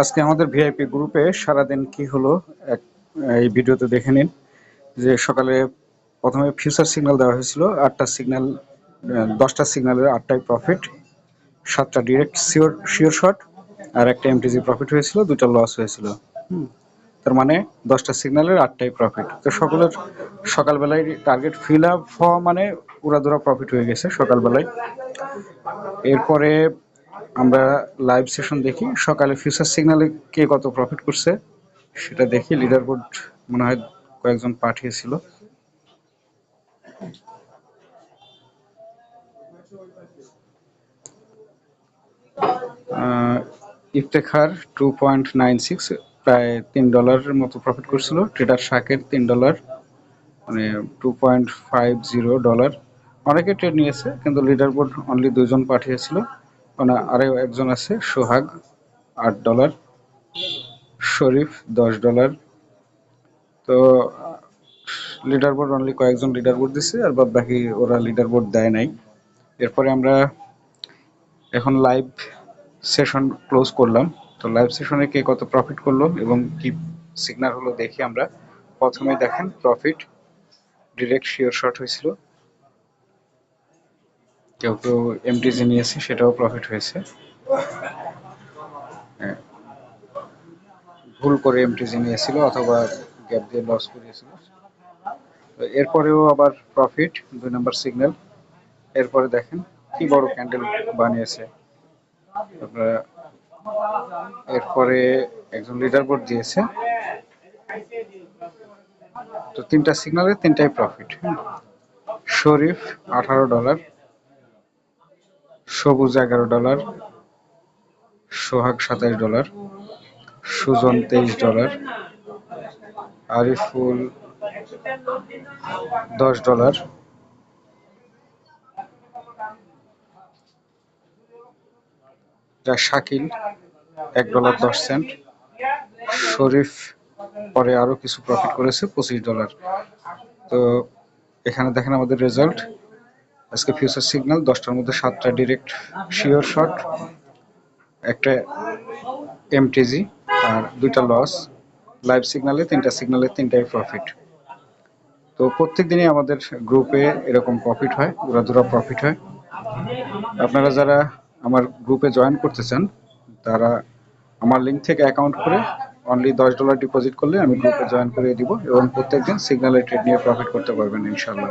আজকে আমাদের ভিআইপি গ্রুপে সারাদিন কি হলো, এক এই ভিডিওতে দেখে নিন। যে সকালে প্রথমে ফিউচার সিগন্যাল দেওয়া হয়েছিল, আটটা সিগন্যাল দশটা সিগন্যালের আটটাই প্রফিট সাতটা ডিরেক্ট শিওর শিওর শট আর একটা এমটিজি প্রফিট হয়েছিল, দুটা লস হয়েছিল। হুম। তার মানে দশটা সিগন্যালের আটটাই প্রফিট তো সকলের সকালবেলায় টার্গেট ফিল আপ হওয়া মানে উড়াদুরা প্রফিট হয়ে গেছে সকালবেলায়। এরপরে আমরা লাইভ সেশন দেখি। সকালে ফিউচার সিগন্যালে কে কত প্রফিট করছে, সেটা দেখি। লিডার বোর্ড মনে হয় কয়েকজন পাঠিয়েছিল। Iftekhar two point nine six প্রায় তিন ডলারের মতো প্রফিট করছিল। ট্রেডার শাকের তিন ডলার মানে two point five zero dollar অনেকে ট্রেড নিয়েছে, কিন্তু লিডার বোর্ড অনলি দুজন পাঠিয়েছিল। মানে আরও একজন আছে, সোহাগ, আট ডলার, শরীফ, দশ ডলার। তো লিডার বোর্ড অনলি কয়েকজন লিডার বোর্ড দিছে, আর বাদ বাকি ওরা লিডার বোর্ড দেয় নাই। এরপরে আমরা এখন লাইভ সেশন ক্লোজ করলাম। তো লাইভ সেশনে কে কত প্রফিট করল এবং কি সিগন্যাল হলো দেখি আমরা। প্রথমে দেখেন প্রফিট ডিরেক্ট শিওর শট হয়েছিল। কেউ কেউ এমটিজি নিয়েছে, সেটাও প্রফিট হয়েছে। হ্যাঁ। ভুল করে এমটিজি নিয়েছিল অথবা গ্যাপ দিয়ে লস করিয়েছিল। এরপরেও আবার প্রফিট দুই নম্বর সিগন্যাল এরপরে দেখেন কি বড় ক্যান্ডেল বানিয়েছে। আপনারা এরপরে একজন লিডার বোর্ড দিয়েছে। তো তিনটা সিগন্যালে তিনটাই প্রফিট শরীফ আঠারো ডলার সবুজ এগারো ডলার, সোহাগ সাতাশ ডলার, সুজন তেইশ ডলার, আরিফুল দশ ডলার। শাকিল এক ডলার দশ সেন্ট। শরীফ পরে আরও কিছু প্রফিট করেছে, পঁচিশ ডলার। তো এখানে দেখেন আমাদের রেজাল্ট আজকে ফিউচার সিগন্যাল দশটার মধ্যে সাতটা ডিরেক্ট শিওর শট একটা এমটিজি আর দুইটা লস লাইভ সিগন্যালে তিনটা সিগন্যালে তিনটাই প্রফিট তো প্রত্যেক দিনই আমাদের গ্রুপে এরকম প্রফিট হয় উড়াধুরা প্রফিট হয়। আপনারা যারা আমার গ্রুপে জয়েন করতে চান, তারা আমার লিঙ্ক থেকে অ্যাকাউন্ট করে অনলি দশ ডলার ডিপোজিট করলে আমি গ্রুপে জয়েন করে দিব এবং প্রত্যেকদিন সিগন্যালের ট্রেড নিয়ে প্রফিট করতে পারবেন ইনশাল্লাহ